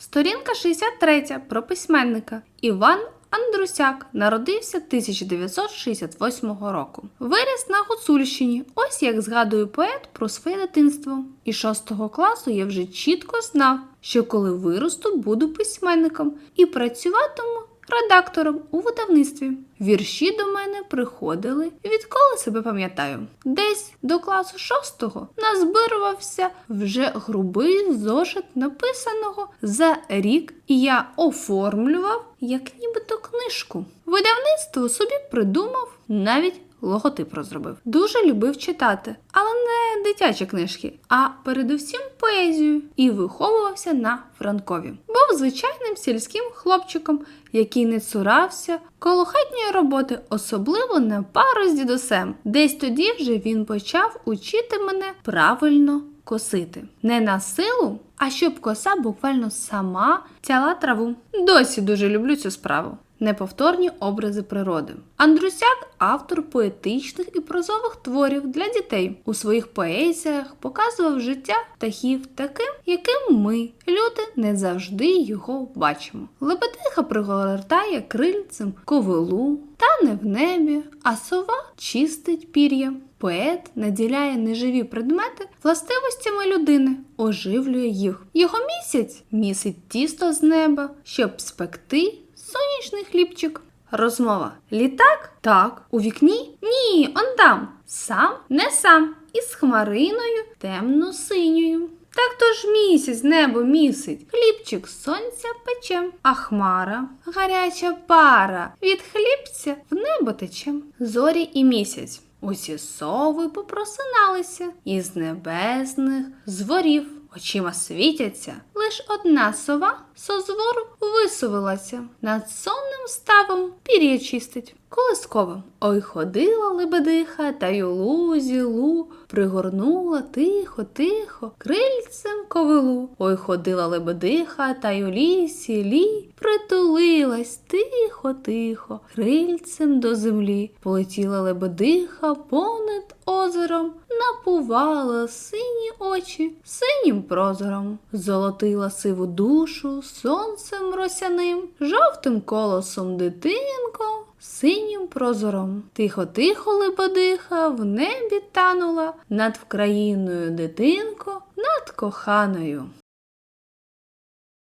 Сторінка 63 про письменника. Іван Андрусяк народився 1968 року. Виріс на Гуцульщині. Ось як згадує поет про своє дитинство. І 6 класу я вже чітко знав, що коли виросту, буду письменником і працюватиму редактором у видавництві. Вірші до мене приходили, відколи себе пам'ятаю. Десь до класу шостого назбирувався вже грубий зошит написаного за рік, і я оформлював як нібито книжку. Видавництво собі придумав, навіть логотип розробив. Дуже любив читати, але не дитячі книжки, а передусім поезію і виховувався на Франкові. Був звичайним сільським хлопчиком, який не цурався колохатньої роботи, особливо на пару з дідусем. Десь тоді вже він почав учити мене правильно косити. Не на силу, а щоб коса буквально сама тяла траву. Досі дуже люблю цю справу. Неповторні образи природи. Андрусяк автор поетичних і прозових творів для дітей. У своїх поезіях показував життя птахів таким, яким ми, люди, не завжди його бачимо. Лебедиха пригортає крильцем ковилу, тане в небі, а сова чистить пір'я. Поет наділяє неживі предмети властивостями людини, оживлює їх. Його місяць місить тісто з неба, щоб спекти сонячний хлібчик. Розмова. Літак? Так. У вікні? Ні, он там. Сам? Не сам. Із хмариною темно-синьою. Так то ж місяць небо місить, хлібчик сонця печем, а хмара, гаряча пара, від хлібця в небо течем. Зорі і місяць. Усі сови попросиналися, із небесних зворів очима світяться. Лиш одна сова созвору висувилася, над сонним ставом пір'я чистить. Колисково. Ой ходила лебедиха, та й у лузі лу пригорнула тихо, тихо, крильцем ковилу. Ой ходила лебедиха, та й у лісі лі притулилась тихо, тихо, крильцем до землі. Полетіла лебедиха понад озером, напувала сині очі синім прозором, золотила сиву душу сонцем росяним, жовтим колосом дитинко, синім прозором. Тихо-тихо лебедиха в небі танула, над Вкраїною дитинко, над коханою.